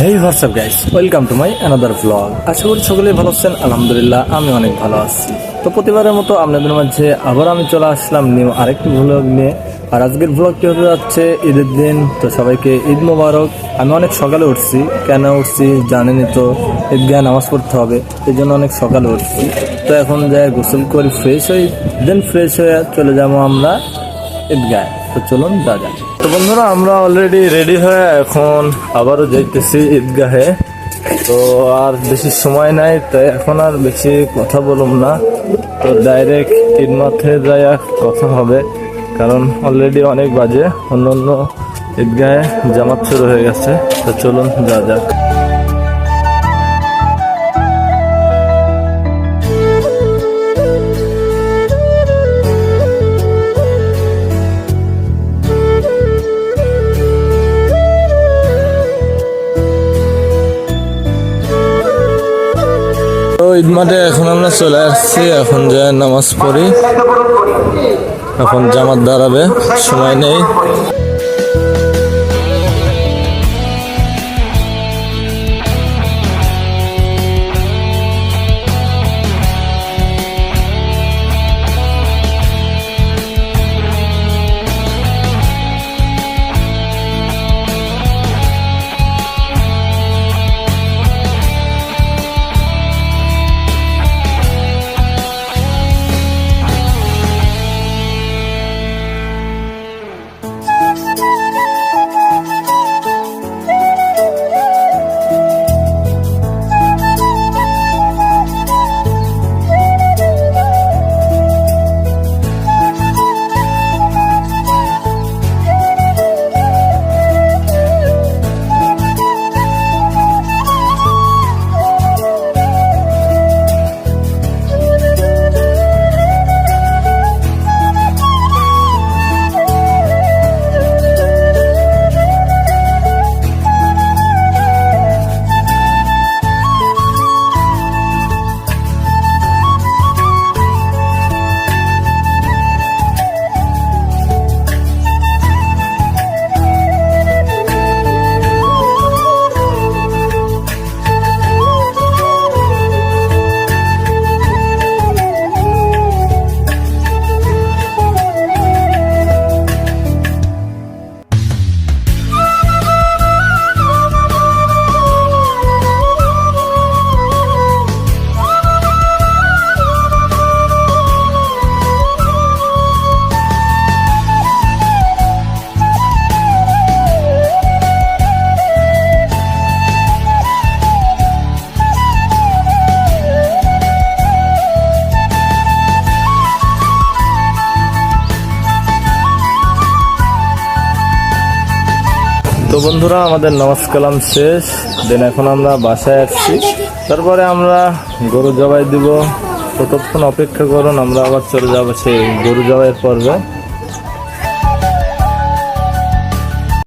Hey WhatsApp guys welcome to my another blog আশা করি সকলেই ভালো আছেন। আলহামদুলিল্লাহ, আমি অনেক ভালো আছি। তো প্রতিবারের মতো আপনাদের মাঝে আবার আমি চলে আসলাম নিউ আরেকটি ভ্লগ নিয়ে। আর আজকের ব্লগটি হতে যাচ্ছে ঈদের দিন। তো সবাইকে ঈদ মোবারক। আমি অনেক সকালে উঠছি। কেন উঠছি জানেনই তো, ঈদগাহ নামাজ পড়তে হবে। এই জন্য অনেক সকালে উঠছি। তো এখন যাই, গোসল করি ফ্রেশ হই দেন ফ্রেশ হয়ে চলে যাব আমরা ঈদগায় তো চলুন যাক। তো বন্ধুরা, আমরা অলরেডি রেডি হয়ে এখন আবারও যাইতেছি ঈদগাহে। তো আর বেশি সময় নাই, তাই এখন আর বেশি কথা বলুম না। তো ডাইরেক্ট ঈদ মাঠে যাই কথা হবে, কারণ অলরেডি অনেক বাজে। অন্য অন্য ঈদগাহে জামাত শুরু হয়ে গেছে, তো চলুন যা যাক। ঈদ মাঠে এখন আমরা চলে আসছি, এখন যে নামাজ পড়ি। এখন জামাত দাঁড়াবে, সময় নেই। তো বন্ধুরা, আমাদের নামাজ কালাম শেষ। দেন এখন আমরা বাসায় আসছি। তারপরে আমরা গরু জবাই দিব। ততক্ষণ অপেক্ষা করুন, আমরা আবার চলে যাব সেই গরু জবাইয়ের পর্বে।